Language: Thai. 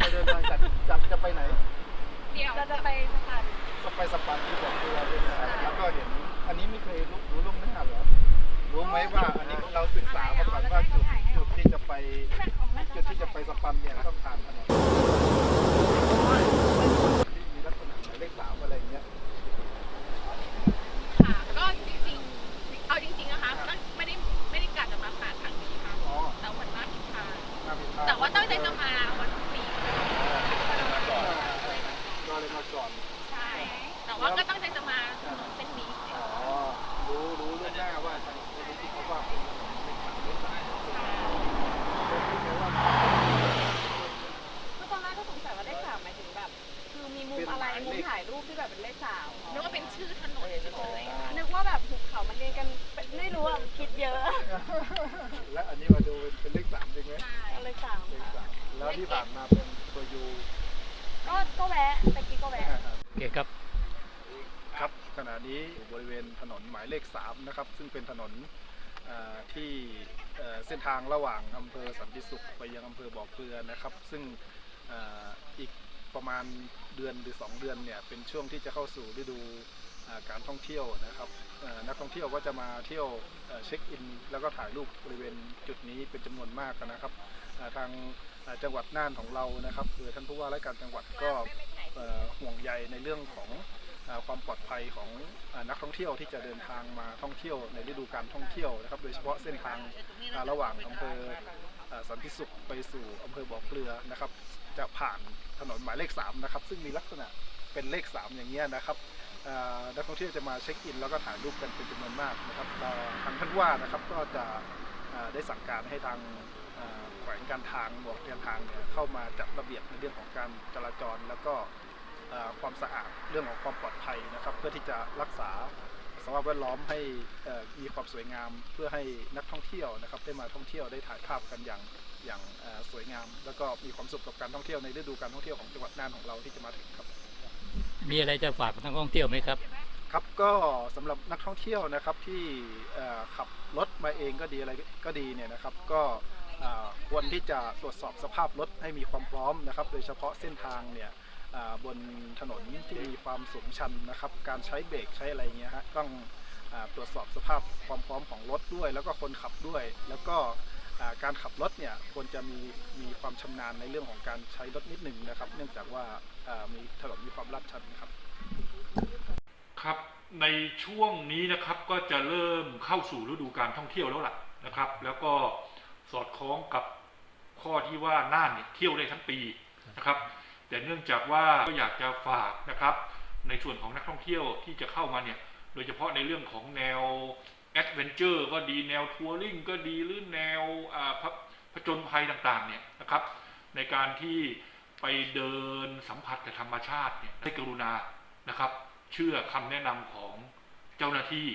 จะเดินทางจากจากจะไปไหน เดี๋ยวเราจะไปสะพานจะไปสปันที่บอกเรือด้วยนะแล้วก็เห็น อันนี้ไม่เคยรู้รู้ล่วงหน้าเหรอ รู้ไหมว่าอันนี้เราศึกษามาก่อนว่าจุดจุดที่จะไปจุดที่จะไปสปันเนี่ยต้องผ่านถนนที่มีลักษณะหมายเลขสามอะไรอย่างเงี้ย ค่ะก็จริงๆ เอาจริงๆนะคะก็ไม่ได้ไม่ได้กะจะมาผ่านทางนี้ค่ะ อ๋อ แต่วันมาผิดทาง หน้าพิพาท แต่ว่าตั้งใจจะมาวันพรุ่งนี้ ก็เลยมาก่อน ใช่ แต่ว่าก็ตั้งใจจะมาถนนเส้นนี้ อ๋อ รู้รู้ล่วงหน้าว่าทางที่เขาว่าเป็นเลขสามเลขสามรู้ไหมว่า คือตอนแรกก็สงสัยว่าเลขสามหมายถึงแบบ คือมีมุมอะไรมุม ถ่ายรูปที่แบบเป็นเลขสามนึกว่าเป็นชื่อถนนเฉยๆค่ะนึกว่าแบบหุบเขามันเรียงกันเป็นไม่รู้อะคิดเยอะและอันนี้มาดูเป็นเลขสามจริงไหมใช่เลขสามเลขสามแล้วที่ผ่านมาเป็นตัวยูก็ก็แวะตะกี้ก็แวะโอเคครับ ครับขณะนี้อยู่บริเวณถนนหมายเลขสามนะครับ ซึ่งเป็นถนนเอ่อที่เอ่อเส้นทางระหว่างอำเภอสันติสุขไปยังอำเภอบ่อเกลือนะครับ ซึ่งเอ่ออีก ประมาณเดือนหรือ 2 เดือนเนี่ยเป็นช่วงที่จะเข้าสู่ฤดูการท่องเที่ยวนะครับนักท่องเที่ยวก็จะมาเที่ยวเช็คอิน แล้วก็ถ่ายรูปบริเวณจุดนี้เป็นจำนวนมากนะครับทางจังหวัดน่านของเรานะครับคือท่านผู้ว่าราชการจังหวัดก็ห่วงใยในเรื่องของความปลอดภัยของนักท่องเที่ยวที่จะเดินทางมาท่องเที่ยวในฤดูการท่องเที่ยวนะครับ โดยเฉพาะเส้นทางระหว่างอำเภอ สันติสุขไปสู่อำเภอบ่อเกลือนะครับ จะผ่านถนนหมายเลข3นะครับซึ่งมีลักษณะเป็นเลข 3 อย่างเงี้ยนะครับนักท่องเที่ยวจะมาเช็คอิน แล้วก็ถ่ายรูปกันเป็นจำนวนมากนะครับทางท่านว่านะครับก็จะได้สั่งการให้ทางอ่าแขวงการทางบอกการทางเนี่ยเข้ามาจัดระเบียบในเรื่องของการจราจรแล้วก็ความสะอาดเรื่องของความปลอดภัยนะครับ เพื่อที่จะรักษา สภาพแวดล้อมให้เอ่อมีความสวยงามเพื่อให้นักท่องเที่ยวนะครับได้มาท่องเที่ยวได้ถ่ายภาพกันอย่างอย่างเอ่อสวยงาม แล้วก็มีความสุขกับการท่องเที่ยวในฤดูการท่องเที่ยวของจังหวัดน่านของเราที่จะมาถึงครับ มีอะไรจะฝากนักท่องเที่ยวไหมครับครับก็สำหรับนักท่องเที่ยวนะครับที่เอ่อขับรถมาเองก็ดีอะไรก็ดีเนี่ยนะครับก็เอ่อควรที่จะตรวจสอบสภาพรถให้มีความพร้อมนะครับ โดยเฉพาะเส้นทางเนี่ยอ่า บนถนนที่มีความสูงชันนะครับ การใช้เบรกใช้อะไรเงี้ยฮะต้องอตรวจสอบสภาพความพร้อมของรถด้วย แล้วก็คนขับด้วย แล้วก็การขับรถเนี่ยควรจะมีมีความชำนาญในเรื่องของการใช้รถนิดหนึ่งนะครับ เนื่องจากว่าอ่ามีถนนมีความลาดชันนะครับ ครับในช่วงนี้นะครับก็จะเริ่มเข้าสู่ฤดูการท่องเที่ยวแล้วล่ะนะครับ แล้วก็สอดคล้องกับข้อที่ว่าน่านเนี่ยเที่ยวได้ทั้งปีนะครับ แต่เนื่องจากว่าก็อยากจะฝากนะครับ ในส่วนของนักท่องเที่ยวที่จะเข้ามาเนี่ยโดยเฉพาะในเรื่องของแนวแอดเวนเจอร์ก็ดีแนวทัวริงก็ดีหรือแนวผผจญภัยต่างๆเนี่ยนะครับ ในการที่ไปเดินสัมผัสกับธรรมชาติเนี่ยให้กรุณานะครับ เชื่อคำแนะนำของเจ้าหน้าที่